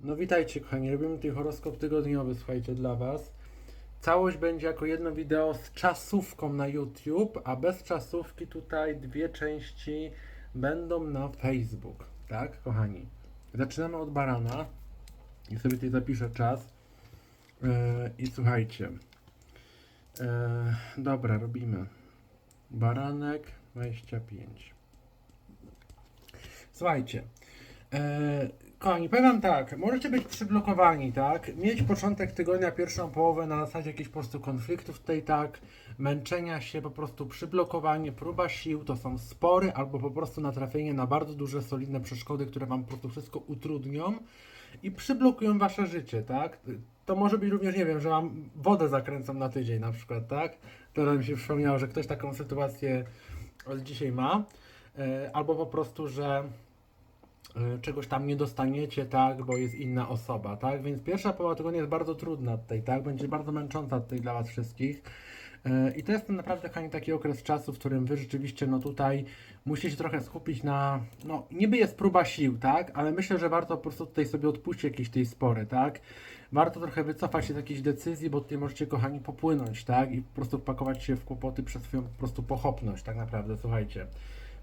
No witajcie kochani, robimy tutaj horoskop tygodniowy, słuchajcie, dla Was. Całość będzie jako jedno wideo z czasówką na YouTube, a bez czasówki tutaj dwie części będą na Facebook, tak kochani? Zaczynamy od barana i sobie tutaj zapiszę czas. Yy, I słuchajcie. Yy, dobra, robimy. Baranek 25. Słuchajcie. E, kochani, powiem tak, możecie być przyblokowani, tak? Mieć początek tygodnia, pierwszą połowę na zasadzie jakichś po prostu konfliktów tutaj, tak? Męczenia się, po prostu przyblokowanie, próba sił, to są spory albo po prostu natrafienie na bardzo duże, solidne przeszkody, które wam po prostu wszystko utrudnią i przyblokują wasze życie, tak? To może być również, nie wiem, że wam wodę zakręcą na tydzień na przykład, tak? Teraz mi się przypomniało, że ktoś taką sytuację od dzisiaj ma. E, Albo po prostu, że czegoś tam nie dostaniecie, tak, bo jest inna osoba, tak? Więc pierwsza połowa tygodnia jest bardzo trudna tutaj, tak? Będzie bardzo męcząca tutaj dla Was wszystkich. E, I to jest naprawdę kochani, taki okres czasu, w którym Wy rzeczywiście, no tutaj musicie się trochę skupić na, no niby jest próba sił, tak? Ale myślę, że warto po prostu tutaj sobie odpuścić jakieś tej spory, tak? Warto trochę wycofać się z jakichś decyzji, bo tutaj możecie, kochani, popłynąć, tak? I po prostu wpakować się w kłopoty przez swoją po prostu pochopność, tak naprawdę, słuchajcie.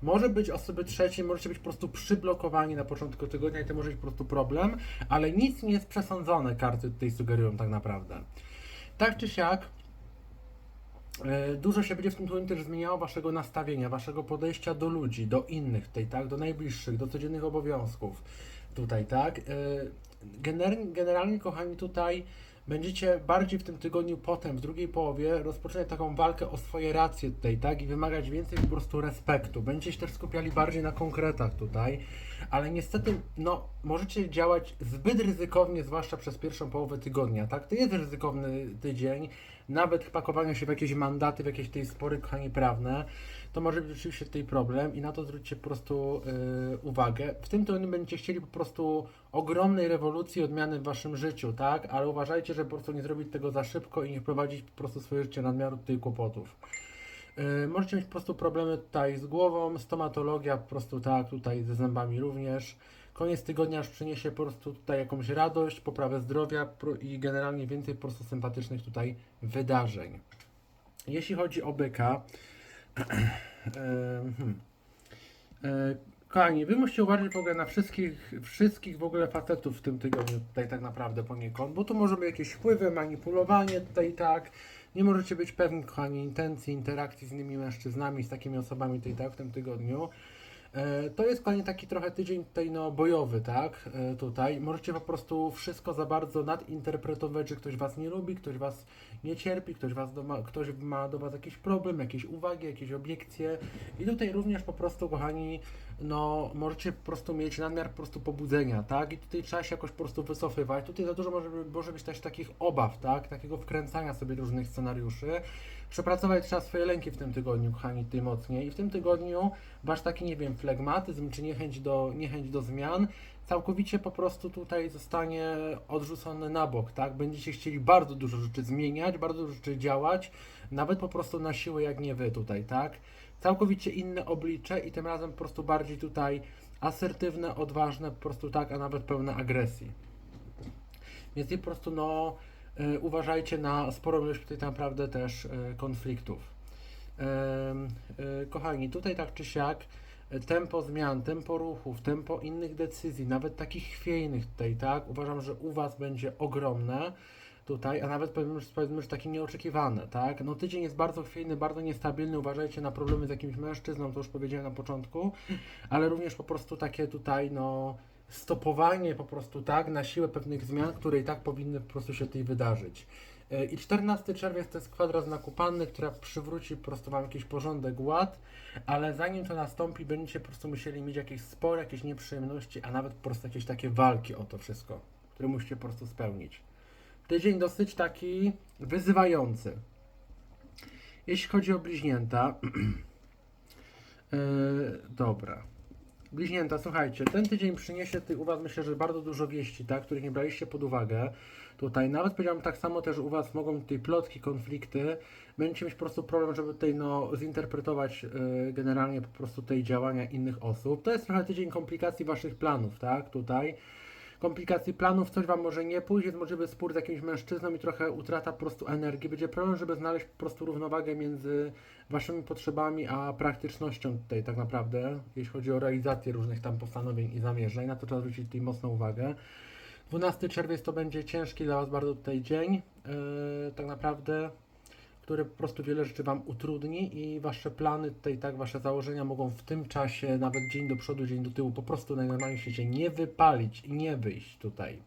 Może być osoby trzeciej, możecie być po prostu przyblokowani na początku tygodnia i to może być po prostu problem, ale nic nie jest przesądzone, karty tutaj sugerują tak naprawdę. Tak czy siak, e, dużo się będzie w tym tygodniu też zmieniało waszego nastawienia, waszego podejścia do ludzi, do innych tutaj, tak, do najbliższych, do codziennych obowiązków tutaj, tak. E, Gener- generalnie, kochani, tutaj będziecie bardziej w tym tygodniu potem, w drugiej połowie, rozpoczynać taką walkę o swoje racje tutaj, tak? I wymagać więcej po prostu respektu. Będziecie się też skupiali bardziej na konkretach tutaj, ale niestety, no, możecie działać zbyt ryzykownie, zwłaszcza przez pierwszą połowę tygodnia, tak? To jest ryzykowny tydzień, nawet pakowanie się w jakieś mandaty, w jakieś tej spory, kochani, prawne, to może być rzeczywiście tutaj problem i na to zwróćcie po prostu yy, uwagę. W tym tygodniu będziecie chcieli po prostu ogromnej rewolucji, odmiany w waszym życiu, tak? Ale uważajcie, żeby po prostu nie zrobić tego za szybko i nie wprowadzić po prostu swoje życie nadmiaru tutaj kłopotów. Yy, możecie mieć po prostu problemy tutaj z głową, stomatologia po prostu tak, tutaj ze zębami również. Koniec tygodnia już przyniesie po prostu tutaj jakąś radość, poprawę zdrowia i generalnie więcej po prostu sympatycznych tutaj wydarzeń. Jeśli chodzi o byka, Kochani, wy musicie uważać w ogóle na wszystkich, wszystkich w ogóle facetów w tym tygodniu tutaj tak naprawdę poniekąd, bo tu może być jakieś wpływy, manipulowanie tutaj tak. Nie możecie być pewni, kochani, intencji, interakcji z innymi mężczyznami, z takimi osobami tutaj tak w tym tygodniu. E, To jest kochani taki trochę tydzień tutaj no bojowy, tak? E, Tutaj możecie po prostu wszystko za bardzo nadinterpretować, że ktoś was nie lubi, ktoś was nie cierpi, ktoś, was do, ma, ktoś ma do was jakiś problem, jakieś uwagi, jakieś obiekcje. I tutaj również po prostu, kochani, no możecie po prostu mieć nadmiar po prostu pobudzenia, tak? I tutaj trzeba się jakoś po prostu wycofywać. Tutaj za dużo może, może być też takich obaw, tak? Takiego wkręcania sobie różnych scenariuszy. Przepracować trzeba swoje lęki w tym tygodniu, kochani, tym mocniej. I w tym tygodniu wasz taki, nie wiem, flegmatyzm czy niechęć do, niechęć do zmian całkowicie po prostu tutaj zostanie odrzucony na bok, tak? Będziecie chcieli bardzo dużo rzeczy zmieniać, bardzo dużo rzeczy działać, nawet po prostu na siłę jak nie wy tutaj, tak? Całkowicie inne oblicze i tym razem po prostu bardziej tutaj asertywne, odważne, po prostu tak, a nawet pełne agresji. Więc po prostu no uważajcie na sporą ilość tutaj naprawdę też y, konfliktów. Y, kochani, tutaj tak czy siak tempo zmian, tempo ruchów, tempo innych decyzji, nawet takich chwiejnych tutaj, tak? Uważam, że u Was będzie ogromne tutaj, a nawet powiedzmy, powiedzmy, że takie nieoczekiwane, tak? No tydzień jest bardzo chwiejny, bardzo niestabilny, uważajcie na problemy z jakimś mężczyzną, to już powiedziałem na początku, ale również po prostu takie tutaj, no stopowanie po prostu tak na siłę pewnych zmian, które i tak powinny po prostu się tutaj wydarzyć. E, I 14 czerwiec to jest kwadrat znaku panny, która przywróci po prostu Wam jakiś porządek, ład, ale zanim to nastąpi, będziecie po prostu musieli mieć jakieś spory, jakieś nieprzyjemności, a nawet po prostu jakieś takie walki o to wszystko, które musicie po prostu spełnić. Tydzień dosyć taki wyzywający. Jeśli chodzi o bliźnięta, yy, dobra. Bliźnięta, słuchajcie, ten tydzień przyniesie ty, u Was myślę, że bardzo dużo wieści, tak, których nie braliście pod uwagę. Tutaj nawet powiedziałem tak samo też u Was mogą tutaj plotki, konflikty. Będziecie mieć po prostu problem, żeby tutaj no, zinterpretować yy, generalnie po prostu tej działania innych osób. To jest trochę tydzień komplikacji Waszych planów, tak, tutaj. Komplikacji planów, coś Wam może nie pójść, jest możliwy spór z jakimś mężczyzną i trochę utrata po prostu energii. Będzie problem, żeby znaleźć po prostu równowagę między Waszymi potrzebami a praktycznością tutaj tak naprawdę, jeśli chodzi o realizację różnych tam postanowień i zamierzeń. Na to trzeba zwrócić tutaj mocną uwagę. 12 czerwiec to będzie ciężki dla Was bardzo tutaj dzień, yy, tak naprawdę, który po prostu wiele rzeczy Wam utrudni i Wasze plany tutaj, tak, Wasze założenia mogą w tym czasie, nawet dzień do przodu, dzień do tyłu, po prostu najnormalniej się nie wypalić i nie wyjść tutaj.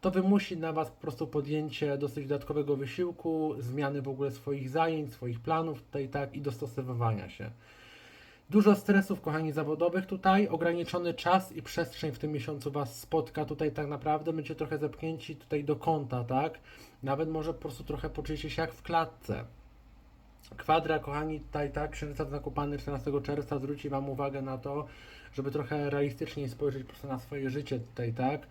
To wymusi na Was po prostu podjęcie dosyć dodatkowego wysiłku, zmiany w ogóle swoich zajęć, swoich planów tutaj, tak, i dostosowywania się. Dużo stresów, kochani, zawodowych tutaj, ograniczony czas i przestrzeń w tym miesiącu Was spotka tutaj tak naprawdę, będziecie trochę zepchnięci tutaj do kąta, tak? Nawet może po prostu trochę poczujecie się jak w klatce. Kwadra, kochani, tutaj tak, księżyca zakopany 14 czerwca zwróci Wam uwagę na to, żeby trochę realistycznie spojrzeć po prostu na swoje życie tutaj, tak?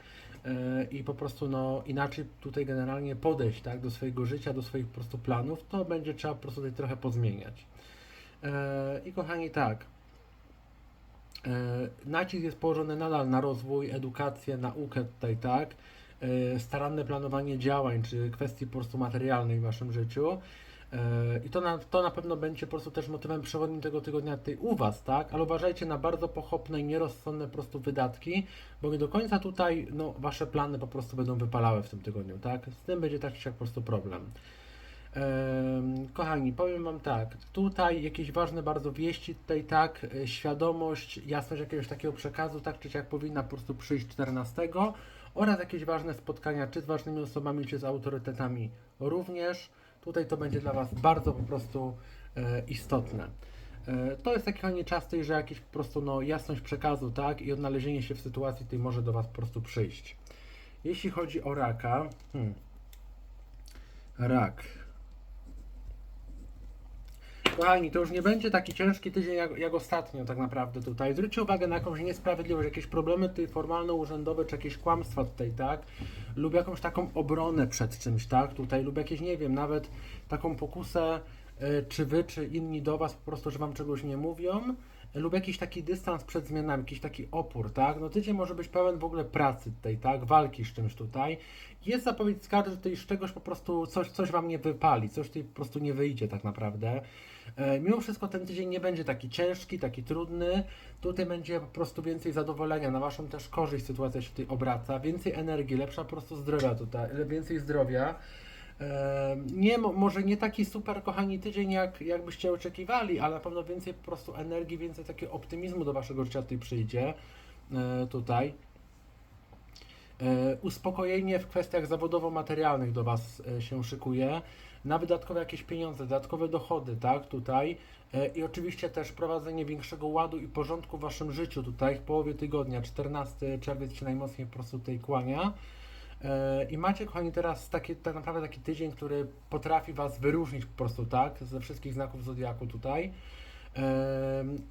Yy, I po prostu no inaczej tutaj generalnie podejść, tak? Do swojego życia, do swoich po prostu planów, to będzie trzeba po prostu tutaj trochę pozmieniać. E, I kochani, tak. E, Nacisk jest położony nadal na rozwój, edukację, naukę tutaj, tak. E, Staranne planowanie działań, czy kwestii po prostu materialnej w Waszym życiu. E, I to na, to na pewno będzie po prostu też motywem przewodnim tego tygodnia tutaj u Was, tak? Ale uważajcie na bardzo pochopne i nierozsądne po prostu wydatki, bo nie do końca tutaj no, Wasze plany po prostu będą wypalały w tym tygodniu, tak? Z tym będzie taki jak po prostu problem. Em, Kochani, powiem Wam tak, tutaj jakieś ważne bardzo wieści, tutaj tak, e, świadomość, jasność jakiegoś takiego przekazu, tak czy jak powinna po prostu przyjść 14 oraz jakieś ważne spotkania, czy z ważnymi osobami, czy z autorytetami również. Tutaj to będzie dla Was bardzo po prostu e, istotne. E, to jest taki kochani czas tej, że jakiś po prostu no, jasność przekazu, tak, i odnalezienie się w sytuacji tej może do Was po prostu przyjść. Jeśli chodzi o raka, hmm. rak. Kochani, to już nie będzie taki ciężki tydzień jak, jak ostatnio tak naprawdę tutaj. Zwróćcie uwagę na jakąś niesprawiedliwość, jakieś problemy tutaj formalno-urzędowe, czy jakieś kłamstwa tutaj, tak? Lub jakąś taką obronę przed czymś, tak? Tutaj, lub jakieś, nie wiem, nawet taką pokusę, y, czy wy, czy inni do was po prostu, że wam czegoś nie mówią, lub jakiś taki dystans przed zmianami, jakiś taki opór, tak? No tydzień może być pełen w ogóle pracy tutaj, tak? Walki z czymś tutaj. Jest zapowiedź z kart, że tutaj z czegoś po prostu coś, coś wam nie wypali, coś tutaj po prostu nie wyjdzie tak naprawdę. E, Mimo wszystko ten tydzień nie będzie taki ciężki, taki trudny. Tutaj będzie po prostu więcej zadowolenia, na Waszą też korzyść sytuacja się tutaj obraca, więcej energii, lepsza po prostu zdrowia tutaj, więcej zdrowia. E, Nie, mo- może nie taki super kochani tydzień, jak, jak byście oczekiwali, ale na pewno więcej po prostu energii, więcej takiego optymizmu do Waszego życia tutaj przyjdzie e, tutaj. E, Uspokojenie w kwestiach zawodowo-materialnych do Was e, się szykuje, na wydatkowe jakieś pieniądze, dodatkowe dochody, tak, tutaj. E, I oczywiście też prowadzenie większego ładu i porządku w Waszym życiu tutaj w połowie tygodnia, 14 czerwiec się najmocniej po prostu tutaj kłania. I macie, kochani, teraz taki, tak naprawdę taki tydzień, który potrafi Was wyróżnić po prostu, tak, ze wszystkich znaków Zodiaku tutaj.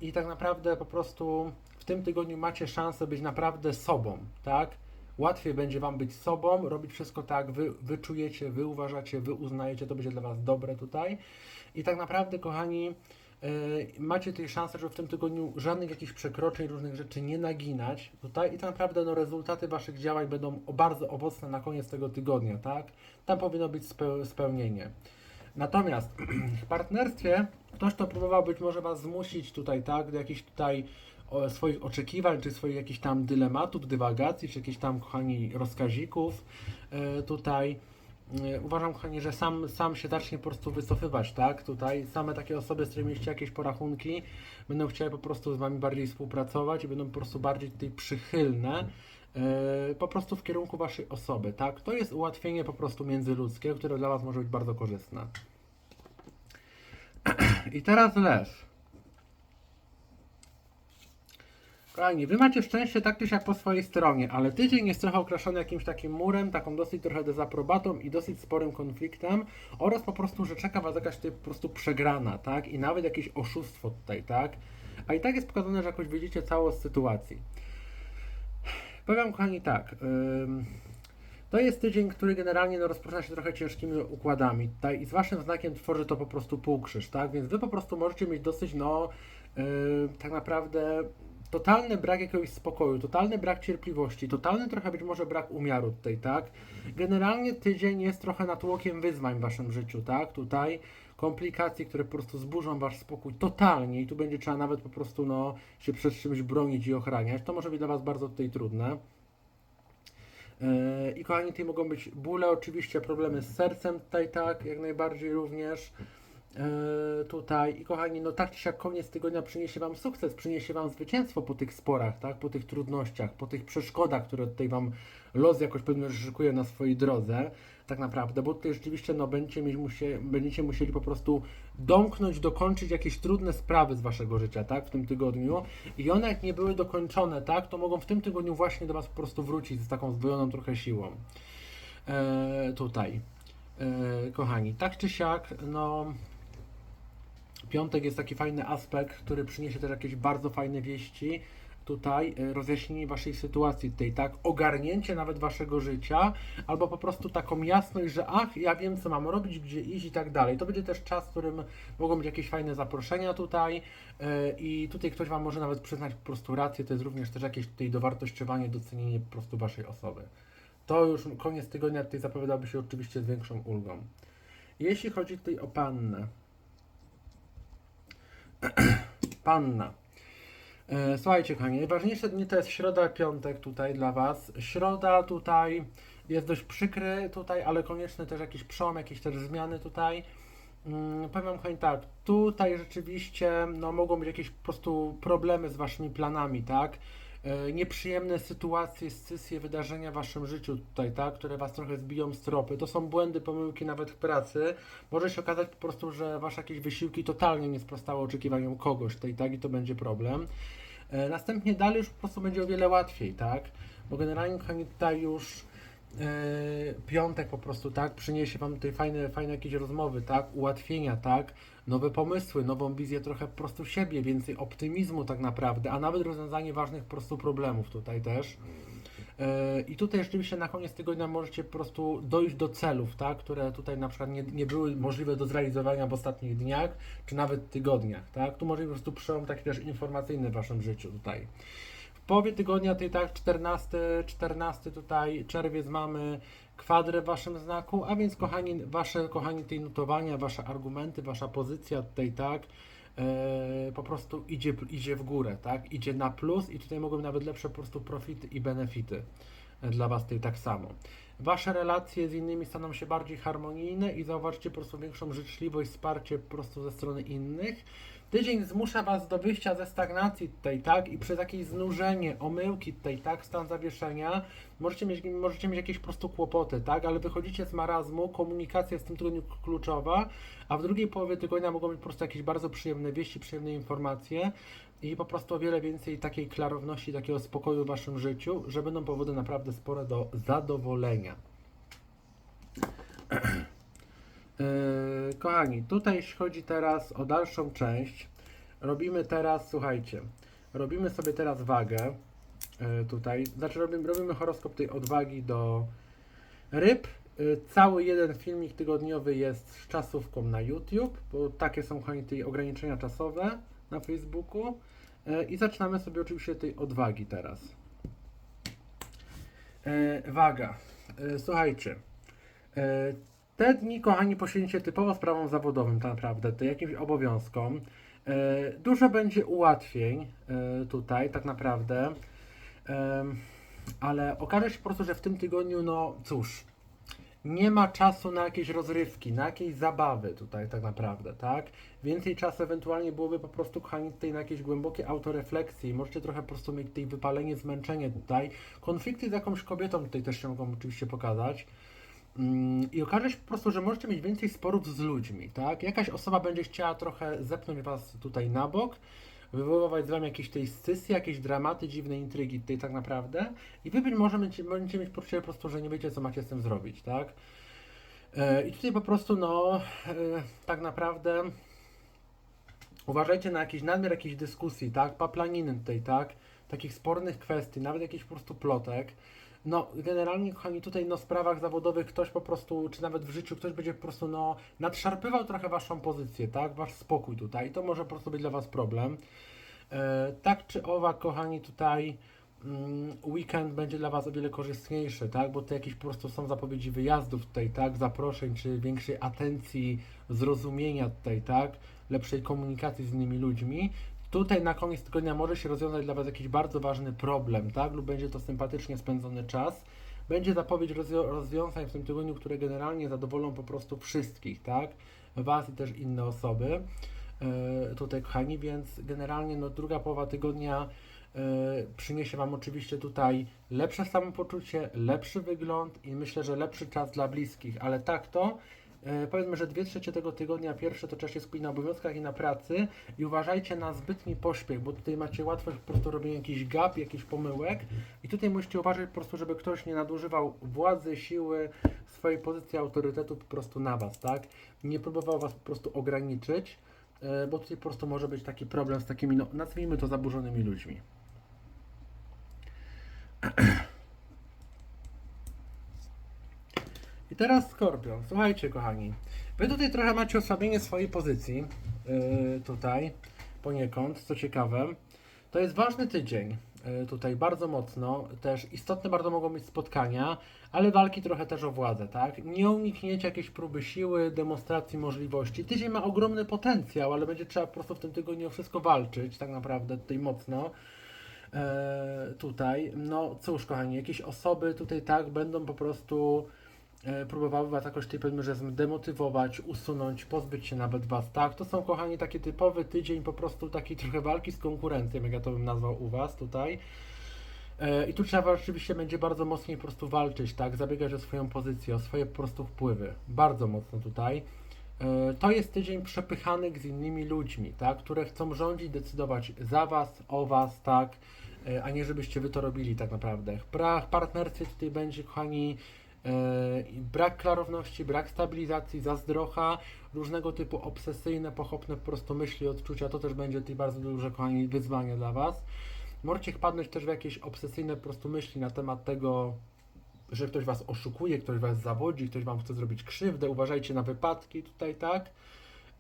I tak naprawdę po prostu w tym tygodniu macie szansę być naprawdę sobą, tak? Łatwiej będzie Wam być sobą, robić wszystko tak, wy, wy czujecie, wy uważacie, wy uznajecie, to będzie dla Was dobre tutaj. I tak naprawdę, kochani, e, macie tej szansę, żeby w tym tygodniu żadnych jakichś przekroczeń, różnych rzeczy nie naginać tutaj i tak naprawdę no, rezultaty Waszych działań będą bardzo owocne na koniec tego tygodnia, tak? Tam powinno być speł- spełnienie. Natomiast w partnerstwie ktoś to próbował być może Was zmusić tutaj, tak, do jakichś tutaj swoich oczekiwań, czy swoich jakichś tam dylematów, dywagacji, czy jakichś tam, kochani, rozkazików e, tutaj. E, uważam, kochani, że sam, sam się zacznie po prostu wycofywać, tak, tutaj same takie osoby, z którymi mieliście jakieś porachunki, będą chciały po prostu z Wami bardziej współpracować i będą po prostu bardziej tutaj przychylne e, po prostu w kierunku Waszej osoby, tak? To jest ułatwienie po prostu międzyludzkie, które dla Was może być bardzo korzystne. I teraz lew. Kochani, wy macie szczęście tak czy siak po swojej stronie, ale tydzień jest trochę okraszony jakimś takim murem, taką dosyć trochę dezaprobatą i dosyć sporym konfliktem oraz po prostu, że czeka was jakaś tutaj po prostu przegrana, tak? I nawet jakieś oszustwo tutaj, tak? A i tak jest pokazane, że jakoś widzicie całość sytuacji. Powiem kochani tak, ym, to jest tydzień, który generalnie no, rozpoczyna się trochę ciężkimi układami tutaj i z waszym znakiem tworzy to po prostu półkrzyż, tak? Więc wy po prostu możecie mieć dosyć, no, yy, tak naprawdę totalny brak jakiegoś spokoju, totalny brak cierpliwości, totalny trochę być może brak umiaru tutaj, tak? Generalnie tydzień jest trochę natłokiem wyzwań w waszym życiu, tak? Tutaj komplikacji, które po prostu zburzą wasz spokój totalnie i tu będzie trzeba nawet po prostu no, się przed czymś bronić i ochraniać. To może być dla was bardzo tutaj trudne. Yy, I kochani, tutaj mogą być bóle, oczywiście problemy z sercem tutaj, tak, jak najbardziej również. Yy, tutaj i kochani, no tak czy siak koniec tygodnia przyniesie Wam sukces, przyniesie Wam zwycięstwo po tych sporach, tak, po tych trudnościach, po tych przeszkodach, które tutaj Wam los jakoś pewnie szykuje na swojej drodze, tak naprawdę, bo tutaj rzeczywiście no, będziecie, mieć musie, będziecie musieli po prostu domknąć, dokończyć jakieś trudne sprawy z Waszego życia, tak, w tym tygodniu i one jak nie były dokończone, tak, to mogą w tym tygodniu właśnie do Was po prostu wrócić z taką zdwojoną trochę siłą. Eee, tutaj. Eee, kochani, tak czy siak, no Piątek jest taki fajny aspekt, który przyniesie też jakieś bardzo fajne wieści. Tutaj y, rozjaśnienie waszej sytuacji, tutaj, tak? Ogarnięcie nawet waszego życia, albo po prostu taką jasność, że ach, ja wiem, co mam robić, gdzie iść i tak dalej. To będzie też czas, w którym mogą być jakieś fajne zaproszenia tutaj y, i tutaj ktoś wam może nawet przyznać po prostu rację. To jest również też jakieś tutaj dowartościowanie, docenienie po prostu waszej osoby. To już koniec tygodnia tutaj zapowiadałby się oczywiście z większą ulgą. Jeśli chodzi tutaj o pannę, Panna. E, Słuchajcie, kochani, najważniejsze dni to jest środa, piątek tutaj dla Was. Środa tutaj jest dość przykry tutaj, ale konieczny też jakiś przełom, jakieś też zmiany tutaj. Mm, powiem Wam, kochani, tak, tutaj rzeczywiście no, mogą być jakieś po prostu problemy z Waszymi planami, tak? E, nieprzyjemne sytuacje, scysje, wydarzenia w waszym życiu tutaj, tak, które was trochę zbiją z tropy. To są błędy, pomyłki nawet w pracy. Może się okazać po prostu, że wasze jakieś wysiłki totalnie nie sprostały oczekiwaniom kogoś tutaj, tak, i to będzie problem. E, następnie dalej już po prostu będzie o wiele łatwiej, tak, bo generalnie, kochani, tutaj już e, piątek po prostu, tak, przyniesie Wam tutaj fajne, fajne jakieś rozmowy, tak, ułatwienia, tak, nowe pomysły, nową wizję trochę po prostu siebie, więcej optymizmu tak naprawdę, a nawet rozwiązanie ważnych po prostu problemów tutaj też. E, I tutaj rzeczywiście na koniec tygodnia możecie po prostu dojść do celów, tak, które tutaj na przykład nie, nie były możliwe do zrealizowania w ostatnich dniach, czy nawet tygodniach, tak. Tu może po prostu przełom taki też informacyjny w Waszym życiu tutaj. Połowie tygodnia tutaj tak 14, 14 tutaj czerwiec mamy kwadrę w Waszym znaku, a więc kochani, Wasze kochani tej notowania, Wasze argumenty, Wasza pozycja tutaj tak e, po prostu idzie, idzie w górę, tak, idzie na plus i tutaj mogą nawet lepsze po prostu profity i benefity dla Was tutaj tak samo. Wasze relacje z innymi staną się bardziej harmonijne i zauważcie po prostu większą życzliwość, wsparcie po prostu ze strony innych. Tydzień zmusza Was do wyjścia ze stagnacji tutaj, tak? I przez jakieś znużenie, omyłki tutaj, tak? Stan zawieszenia, możecie mieć, możecie mieć jakieś po prostu kłopoty, tak? Ale wychodzicie z marazmu, komunikacja jest w tym tygodniu kluczowa, a w drugiej połowie tygodnia mogą być po prostu jakieś bardzo przyjemne wieści, przyjemne informacje i po prostu o wiele więcej takiej klarowności, takiego spokoju w Waszym życiu, że będą powody naprawdę spore do zadowolenia. Yy, kochani, tutaj jeśli chodzi teraz o dalszą część, robimy teraz, słuchajcie, robimy sobie teraz wagę yy, tutaj, znaczy robimy, robimy horoskop tej odwagi do ryb. Yy, cały jeden filmik tygodniowy jest z czasówką na YouTube, bo takie są kochani tej ograniczenia czasowe na Facebooku. Yy, I zaczynamy sobie oczywiście tej odwagi teraz. Yy, waga. Yy, słuchajcie. Te dni, kochani, poświęcicie typowo sprawom zawodowym, tak naprawdę, to jakimś obowiązkom. E, Dużo będzie ułatwień e, tutaj, tak naprawdę, ale okaże się po prostu, że w tym tygodniu, no cóż, nie ma czasu na jakieś rozrywki, na jakieś zabawy tutaj, tak naprawdę, tak? Więcej czasu ewentualnie byłoby po prostu, kochani, tutaj na jakieś głębokie autorefleksje. Możecie trochę po prostu mieć tutaj wypalenie, zmęczenie tutaj. Konflikty z jakąś kobietą tutaj też się mogą oczywiście pokazać. Mm, I okaże się po prostu, że możecie mieć więcej sporów z ludźmi, tak? Jakaś osoba będzie chciała trochę zepchnąć was tutaj na bok, wywoływać z wami jakieś tej scysy, jakieś dramaty, dziwne intrygi tutaj tak naprawdę i wy być może będziecie, będziecie mieć poczucie po prostu, że nie wiecie, co macie z tym zrobić, tak? E, I tutaj po prostu, no, e, tak naprawdę uważajcie na jakiś nadmiar jakiejś dyskusji, tak? Paplaniny tutaj, tak? Takich spornych kwestii, nawet jakichś po prostu plotek. No, generalnie, kochani, tutaj no, w sprawach zawodowych ktoś po prostu, czy nawet w życiu, ktoś będzie po prostu, no, nadszarpywał trochę waszą pozycję, tak? Wasz spokój tutaj. To może po prostu być dla was problem. E, tak czy owak, kochani, tutaj mm, weekend będzie dla Was o wiele korzystniejszy, tak? Bo to jakieś po prostu są zapowiedzi wyjazdów tutaj, tak? Zaproszeń, czy większej atencji, zrozumienia tutaj, tak? Lepszej komunikacji z innymi ludźmi. Tutaj na koniec tygodnia może się rozwiązać dla Was jakiś bardzo ważny problem, tak? Lub będzie to sympatycznie spędzony czas. Będzie zapowiedź rozwią- rozwiązań w tym tygodniu, które generalnie zadowolą po prostu wszystkich, tak? Was i też inne osoby. E, tutaj, kochani, więc generalnie no, druga połowa tygodnia e, przyniesie Wam oczywiście tutaj lepsze samopoczucie, lepszy wygląd i myślę, że lepszy czas dla bliskich, ale tak to powiedzmy, że dwie trzecie tego tygodnia, pierwsze to czas się na obowiązkach i na pracy i uważajcie na zbytni pośpiech, bo tutaj macie łatwość po prostu robienia jakichś gap, jakichś pomyłek i tutaj musicie uważać po prostu, żeby ktoś nie nadużywał władzy, siły, swojej pozycji autorytetu po prostu na Was, tak? Nie próbował Was po prostu ograniczyć, e, bo tutaj po prostu może być taki problem z takimi, no nazwijmy to zaburzonymi ludźmi. Teraz Skorpion. Słuchajcie, kochani. Wy tutaj trochę macie osłabienie swojej pozycji. Yy, tutaj poniekąd, co ciekawe. To jest ważny tydzień. Yy, tutaj bardzo mocno. Też istotne bardzo mogą być spotkania, ale walki trochę też o władzę, tak? Nie unikniecie jakiejś próby siły, demonstracji możliwości. Tydzień ma ogromny potencjał, ale będzie trzeba po prostu w tym tygodniu o wszystko walczyć, tak naprawdę tutaj mocno. E, tutaj. No cóż, kochani, jakieś osoby tutaj tak będą po prostu próbowały was jakoś powiedzmy, że zdemotywować, usunąć, pozbyć się nawet was, tak? To są, kochani, taki typowy tydzień po prostu takiej trochę walki z konkurencją, jak ja to bym nazwał u was tutaj. E, I tu trzeba oczywiście będzie bardzo mocniej po prostu walczyć, tak? Zabiegać o swoją pozycję, o swoje po prostu wpływy. Bardzo mocno tutaj. E, To jest tydzień przepychanych z innymi ludźmi, tak? Które chcą rządzić, decydować za was, o was, tak? E, A nie żebyście wy to robili tak naprawdę. W partnerstwie tutaj będzie, kochani, e, brak klarowności, brak stabilizacji, zazdrocha, różnego typu obsesyjne, pochopne po prostu myśli, odczucia. To też będzie tutaj bardzo duże, kochani, wyzwanie dla was. Możecie wpadnąć też w jakieś obsesyjne po prostu myśli na temat tego, że ktoś was oszukuje, ktoś was zawodzi, ktoś wam chce zrobić krzywdę, uważajcie na wypadki tutaj, tak?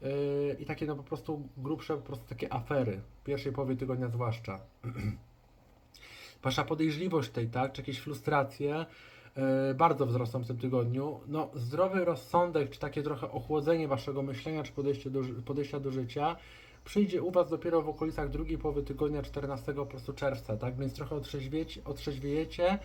Yy, I takie no po prostu grubsze, po prostu takie afery, pierwszej połowie tygodnia zwłaszcza. Wasza podejrzliwość tej, tak, czy jakieś frustracje bardzo wzrosną w tym tygodniu. No, zdrowy rozsądek, czy takie trochę ochłodzenie waszego myślenia, czy podejście do, podejścia do życia przyjdzie u was dopiero w okolicach drugiej połowy tygodnia, 14 po prostu czerwca, tak? Więc trochę otrzeźwiejecie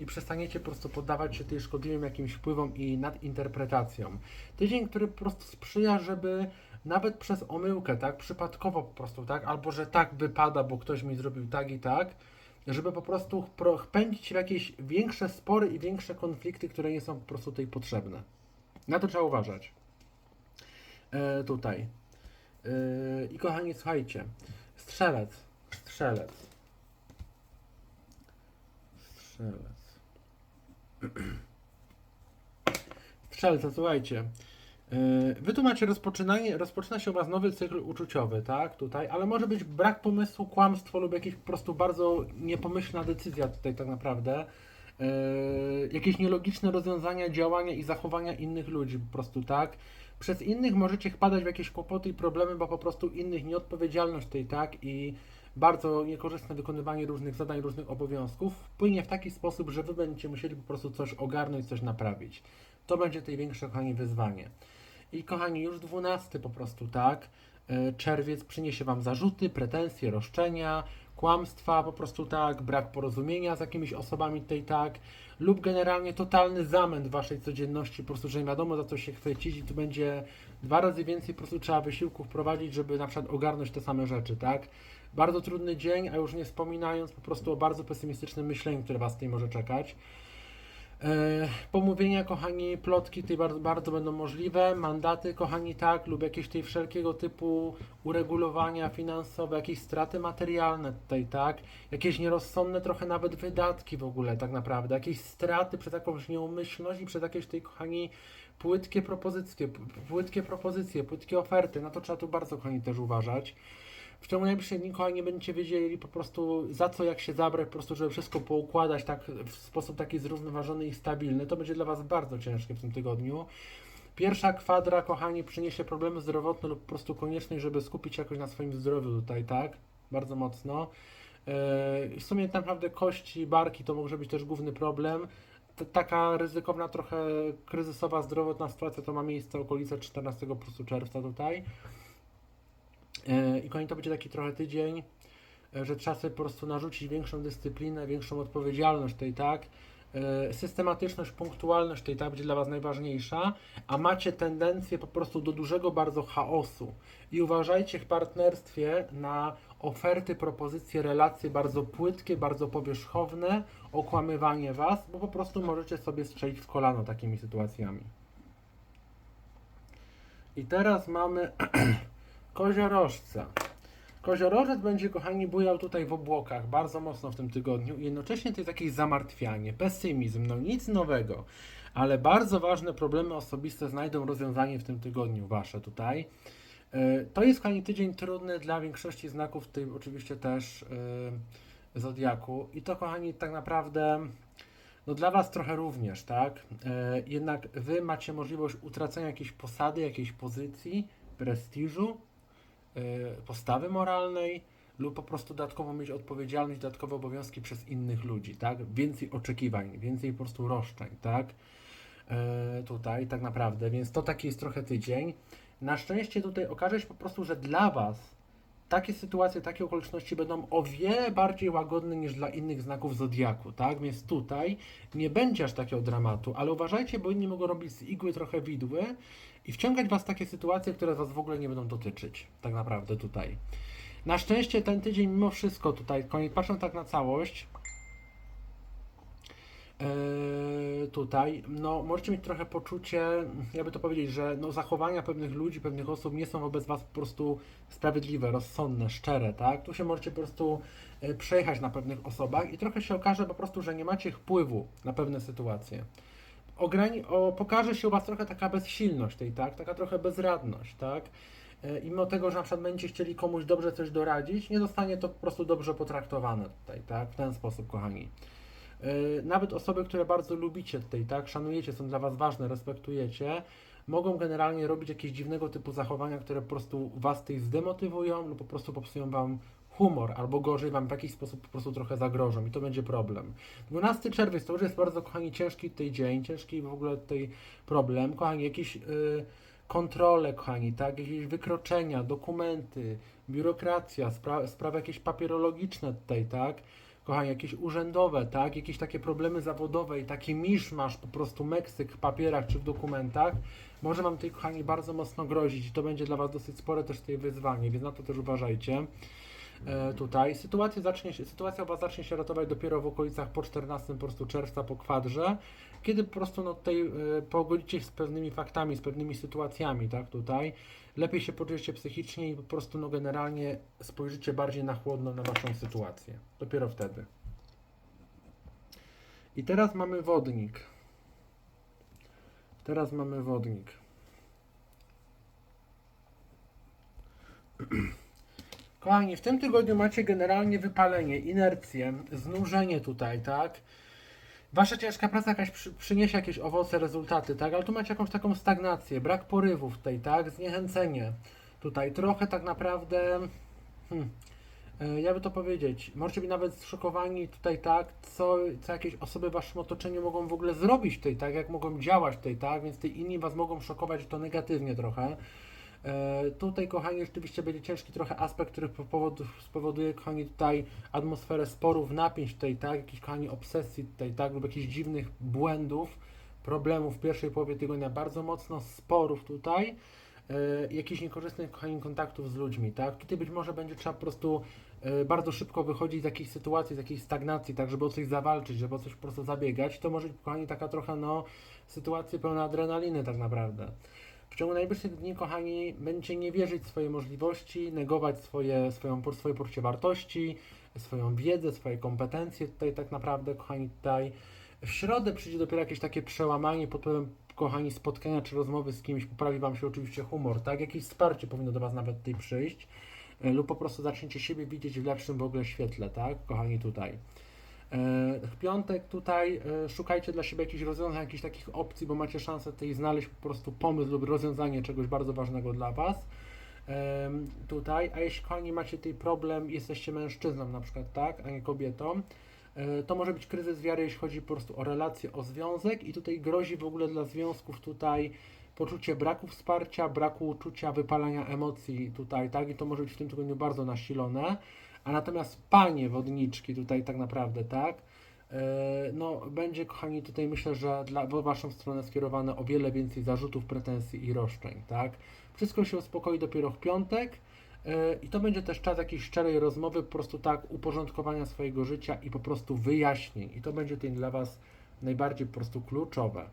i przestaniecie po prostu poddawać się tej szkodliwym jakimś wpływom i nadinterpretacjom. Tydzień, który po prostu sprzyja, żeby nawet przez omyłkę, tak, przypadkowo po prostu, tak, albo że tak wypada, bo ktoś mi zrobił tak i tak, żeby po prostu pro- pędzić w jakieś większe spory i większe konflikty, które nie są po prostu tutaj potrzebne. Na to trzeba uważać. E, tutaj. E, I kochani, słuchajcie. Strzelec. Strzelec. Strzelec. Strzelca, słuchajcie. Yy, Wy tu macie rozpoczynanie, rozpoczyna się u Was nowy cykl uczuciowy, tak, tutaj, ale może być brak pomysłu, kłamstwo lub jakieś po prostu bardzo niepomyślna decyzja tutaj tak naprawdę. Yy, jakieś nielogiczne rozwiązania, działania i zachowania innych ludzi po prostu, tak. Przez innych możecie wpadać w jakieś kłopoty i problemy, bo po prostu innych nieodpowiedzialność tej, tak, i bardzo niekorzystne wykonywanie różnych zadań, różnych obowiązków wpłynie w taki sposób, że Wy będziecie musieli po prostu coś ogarnąć, coś naprawić. To będzie tej większe, kochani, wyzwanie. I kochani, już 12 po prostu, tak? e, Czerwiec przyniesie Wam zarzuty, pretensje, roszczenia, kłamstwa, po prostu tak, brak porozumienia z jakimiś osobami tutaj, tak, lub generalnie totalny zamęt Waszej codzienności, po prostu, że nie wiadomo za co się chwycić i tu będzie dwa razy więcej po prostu trzeba wysiłków prowadzić, żeby na przykład ogarnąć te same rzeczy, tak? Bardzo trudny dzień, a już nie wspominając po prostu o bardzo pesymistycznym myśleniu, które Was tutaj może czekać. E, Pomówienia, kochani, plotki tutaj bardzo, bardzo będą możliwe, mandaty, kochani, tak, lub jakieś tutaj wszelkiego typu uregulowania finansowe, jakieś straty materialne tutaj, tak, jakieś nierozsądne trochę nawet wydatki w ogóle, tak naprawdę, jakieś straty przez jakąś nieumyślność i przez jakieś tutaj, kochani, płytkie propozycje, płytkie propozycje, płytkie oferty, na to trzeba tu bardzo, kochani, też uważać. W ciągu najbliższych dni, kochani, będziecie wiedzieli po prostu za co, jak się zabrać, po prostu, żeby wszystko poukładać tak w sposób taki zrównoważony i stabilny. To będzie dla Was bardzo ciężkie w tym tygodniu. Pierwsza kwadra, kochani, przyniesie problemy zdrowotne lub po prostu konieczność, żeby skupić się jakoś na swoim zdrowiu tutaj, tak? bardzo mocno. Yy, W sumie tak naprawdę kości, barki to może być też główny problem. Taka ryzykowna, trochę kryzysowa, zdrowotna sytuacja to ma miejsce okolice 14 po prostu czerwca tutaj. I kochani, to będzie taki trochę tydzień, yy, że trzeba sobie po prostu narzucić większą dyscyplinę, większą odpowiedzialność tej, tak? Yy, Systematyczność, punktualność tej, tak, będzie dla Was najważniejsza, a macie tendencję po prostu do dużego bardzo chaosu. I uważajcie w partnerstwie na oferty, propozycje, relacje bardzo płytkie, bardzo powierzchowne, okłamywanie Was, bo po prostu możecie sobie strzelić w kolano takimi sytuacjami. I teraz mamy koziorożca. Koziorożec będzie, kochani, bujał tutaj w obłokach bardzo mocno w tym tygodniu i jednocześnie to jest jakieś zamartwianie, pesymizm, no nic nowego, ale bardzo ważne problemy osobiste znajdą rozwiązanie w tym tygodniu, wasze tutaj. E, To jest, kochani, tydzień trudny dla większości znaków, w tym oczywiście też yy, Zodiaku i to, kochani, tak naprawdę no dla Was trochę również, tak? E, jednak Wy macie możliwość utracenia jakiejś posady, jakiejś pozycji, prestiżu, e, postawy moralnej lub po prostu dodatkowo mieć odpowiedzialność, dodatkowe obowiązki przez innych ludzi, tak? Więcej oczekiwań, więcej po prostu roszczeń, tak? E, tutaj tak naprawdę, więc to taki jest trochę tydzień. Na szczęście tutaj okaże się po prostu, że dla Was takie sytuacje, takie okoliczności będą o wiele bardziej łagodne niż dla innych znaków zodiaku, tak? Więc tutaj nie będzie aż takiego dramatu, ale uważajcie, bo inni mogą robić z igły trochę widły i wciągać was w takie sytuacje, które was w ogóle nie będą dotyczyć, tak naprawdę tutaj. Na szczęście ten tydzień mimo wszystko tutaj, patrząc tak na całość, tutaj, no możecie mieć trochę poczucie, jakby to powiedzieć, że no, zachowania pewnych ludzi, pewnych osób nie są wobec Was po prostu sprawiedliwe, rozsądne, szczere, tak? Tu się możecie po prostu e, przejechać na pewnych osobach i trochę się okaże po prostu, że nie macie wpływu na pewne sytuacje. Ograni- o, pokaże się u Was trochę taka bezsilność tej, tak? Taka trochę bezradność, tak? E, I mimo tego, że na przykład będziecie chcieli komuś dobrze coś doradzić, nie zostanie to po prostu dobrze potraktowane tutaj, tak? W ten sposób, kochani. Yy, Nawet osoby, które bardzo lubicie tutaj, tak, szanujecie, są dla Was ważne, respektujecie, mogą generalnie robić jakieś dziwnego typu zachowania, które po prostu Was tutaj zdemotywują lub po prostu popsują Wam humor, albo gorzej Wam w jakiś sposób po prostu trochę zagrożą i to będzie problem. 12 czerwiec to już jest bardzo, kochani, ciężki tutaj dzień, ciężki w ogóle tutaj problem. Kochani, jakieś yy, kontrole, kochani, tak, jakieś wykroczenia, dokumenty, biurokracja, spra sprawy jakieś papierologiczne tutaj, tak, kochani, jakieś urzędowe, tak, jakieś takie problemy zawodowe i taki miszmasz, po prostu Meksyk w papierach czy w dokumentach, może Wam tutaj, kochani, bardzo mocno grozić i to będzie dla Was dosyć spore też tutaj wyzwanie, więc na to też uważajcie. E, tutaj sytuacja, zacznie się, sytuacja Was zacznie się ratować dopiero w okolicach po 14 po prostu czerwca, po kwadrze, kiedy po prostu no, tutaj e, pogodzicie się z pewnymi faktami, z pewnymi sytuacjami, tak, tutaj, lepiej się poczujecie psychicznie i po prostu no, generalnie spojrzycie bardziej na chłodno na Waszą sytuację. Dopiero wtedy. I teraz mamy wodnik. Teraz mamy wodnik. Kochani, w tym tygodniu macie generalnie wypalenie, inercję, znużenie tutaj, tak? Wasza ciężka praca jakaś przy, przyniesie jakieś owoce, rezultaty, tak? Ale tu macie jakąś taką stagnację, brak porywów tutaj, tak? Zniechęcenie tutaj, trochę tak naprawdę, hmm, e, jakby to powiedzieć, możecie być nawet zszokowani tutaj, tak? Co, co jakieś osoby w waszym otoczeniu mogą w ogóle zrobić tutaj, tak? Jak mogą działać tutaj, tak? Więc tej inni was mogą szokować to negatywnie trochę. E, Tutaj, kochani, rzeczywiście będzie ciężki trochę aspekt, który po powodu, spowoduje, kochani, tutaj atmosferę sporów, napięć tutaj, tak, jakichś, kochani, obsesji tutaj, tak, lub jakichś dziwnych błędów, problemów w pierwszej połowie tygodnia, bardzo mocno sporów tutaj, e, jakichś niekorzystnych, kochani, kontaktów z ludźmi, tak. Tutaj być może będzie trzeba po prostu e, bardzo szybko wychodzić z jakiejś sytuacji, z jakiejś stagnacji, tak, żeby o coś zawalczyć, żeby o coś po prostu zabiegać. To może być, kochani, taka trochę, no, sytuacja pełna adrenaliny tak naprawdę. W ciągu najbliższych dni, kochani, będziecie nie wierzyć w swoje możliwości, negować swoje, swoją, swoje poczucie wartości, swoją wiedzę, swoje kompetencje tutaj tak naprawdę, kochani, tutaj. W środę przyjdzie dopiero jakieś takie przełamanie pod wpływem, kochani, spotkania czy rozmowy z kimś, poprawi Wam się oczywiście humor, tak? Jakieś wsparcie powinno do Was nawet tutaj przyjść e, lub po prostu zaczniecie siebie widzieć w lepszym w ogóle świetle, tak? Kochani, tutaj. E, W piątek tutaj e, szukajcie dla siebie jakichś rozwiązań, jakichś takich opcji, bo macie szansę tutaj znaleźć po prostu pomysł lub rozwiązanie czegoś bardzo ważnego dla Was. em, tutaj, a jeśli kochani macie tutaj problem, jesteście mężczyzną na przykład, tak, a nie kobietą, e, to może być kryzys wiary, jeśli chodzi po prostu o relacje, o związek. I tutaj grozi w ogóle dla związków tutaj poczucie braku wsparcia, braku uczucia, wypalania emocji tutaj, tak, i to może być w tym tygodniu bardzo nasilone, a natomiast panie wodniczki tutaj tak naprawdę, tak, e, no będzie kochani tutaj myślę, że dla, w waszą stronę skierowane o wiele więcej zarzutów, pretensji i roszczeń, tak, wszystko się uspokoi dopiero w piątek, E, I to będzie też czas jakiejś szczerej rozmowy, po prostu tak uporządkowania swojego życia i po prostu wyjaśnień. I to będzie tutaj dla Was najbardziej po prostu kluczowe.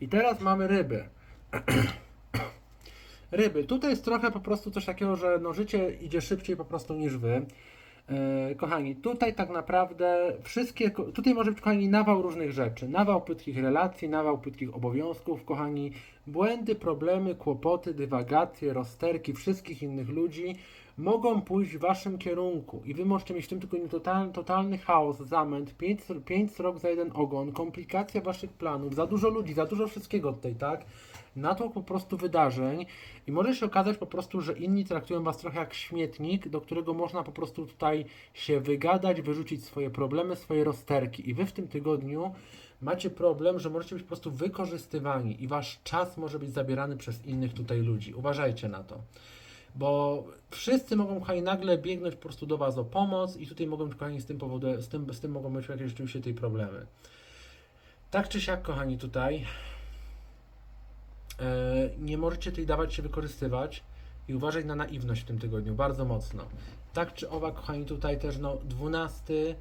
I teraz mamy ryby. ryby. Tutaj jest trochę po prostu coś takiego, że no życie idzie szybciej po prostu niż Wy. E, kochani, tutaj tak naprawdę wszystkie, tutaj może być kochani nawał różnych rzeczy, nawał płytkich relacji, nawał płytkich obowiązków, kochani, błędy, problemy, kłopoty, dywagacje, rozterki wszystkich innych ludzi mogą pójść w Waszym kierunku i Wy możecie mieć w tym tygodniu total, totalny chaos, zamęt, pięć, pięć srok za jeden ogon, komplikacja Waszych planów, za dużo ludzi, za dużo wszystkiego tutaj, tak? Natłok po prostu wydarzeń i może się okazać po prostu, że inni traktują Was trochę jak śmietnik, do którego można po prostu tutaj się wygadać, wyrzucić swoje problemy, swoje rozterki. I Wy w tym tygodniu macie problem, że możecie być po prostu wykorzystywani i Wasz czas może być zabierany przez innych tutaj ludzi. Uważajcie na to. Bo wszyscy mogą, kochani, nagle biegnąć po prostu do Was o pomoc i tutaj mogą, kochani, z tym powodu, z tym, z tym mogą być jakieś rzeczywiście tej problemy. Tak czy siak, kochani, tutaj nie możecie tutaj dawać się wykorzystywać i uważać na naiwność w tym tygodniu, bardzo mocno. Tak czy owak, kochani, tutaj też no 12,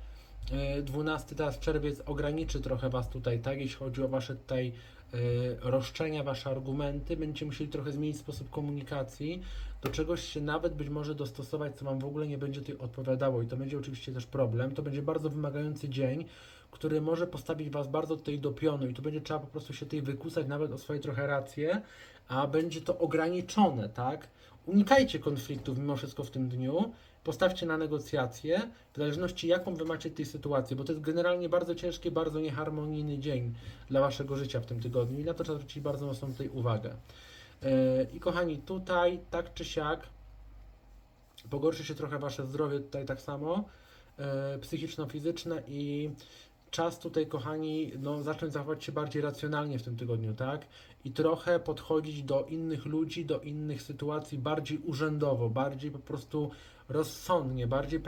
e, 12 teraz czerwiec ograniczy trochę Was tutaj, tak, jeśli chodzi o Wasze tutaj e, roszczenia, Wasze argumenty, będziecie musieli trochę zmienić sposób komunikacji, do czegoś się nawet być może dostosować, co Wam w ogóle nie będzie tutaj odpowiadało i to będzie oczywiście też problem, to będzie bardzo wymagający dzień, który może postawić Was bardzo tutaj do pionu i tu będzie trzeba po prostu się tutaj wykusać nawet o swoje trochę racje, a będzie to ograniczone, tak? Unikajcie konfliktów mimo wszystko w tym dniu, postawcie na negocjacje, w zależności jaką Wy macie tej sytuacji, bo to jest generalnie bardzo ciężki, bardzo nieharmonijny dzień dla Waszego życia w tym tygodniu i na to trzeba zwrócić bardzo mocną tutaj uwagę. Yy, I kochani, tutaj tak czy siak pogorszy się trochę Wasze zdrowie tutaj tak samo, yy, psychiczno-fizyczne i czas tutaj, kochani, no, zacząć zachować się bardziej racjonalnie w tym tygodniu, tak? I trochę podchodzić do innych ludzi, do innych sytuacji bardziej urzędowo, bardziej po prostu rozsądnie, bardziej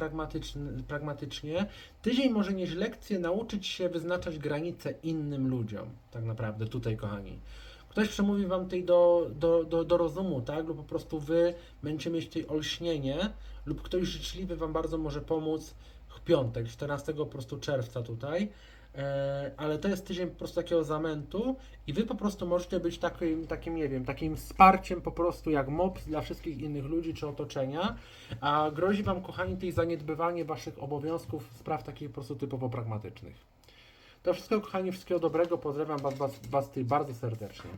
pragmatycznie. Tydzień może nieść lekcję nauczyć się wyznaczać granice innym ludziom, tak naprawdę, tutaj, kochani. Ktoś przemówi wam tutaj do, do, do, do rozumu, tak? Lub po prostu wy będziecie mieć tutaj olśnienie, lub ktoś życzliwy wam bardzo może pomóc piątek, 14 po prostu czerwca tutaj. E, ale to jest tydzień po prostu takiego zamętu i wy po prostu możecie być takim, takim, nie wiem, takim wsparciem po prostu jak mops dla wszystkich innych ludzi czy otoczenia, a grozi wam, kochani, tutaj zaniedbywanie waszych obowiązków, spraw takich po prostu typowo pragmatycznych. To wszystko, kochani, wszystkiego dobrego, pozdrawiam was, was, was bardzo serdecznie.